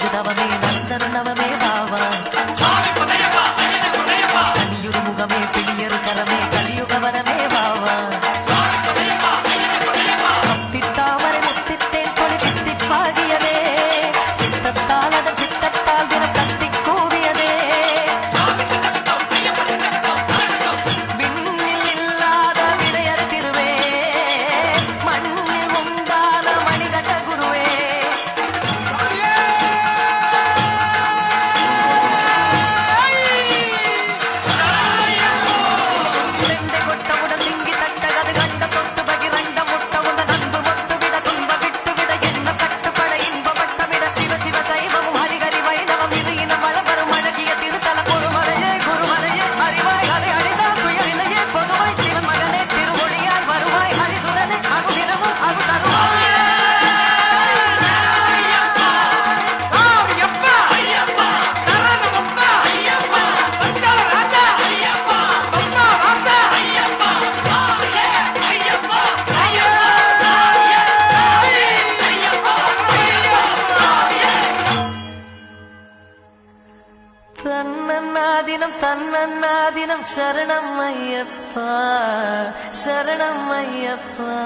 இது நவமே நந்தன நவமே பாவா. தன்னன்னாதினம் தன்னன்னாதினம் சரணம் ஐயப்பா சரணம் ஐயப்பா.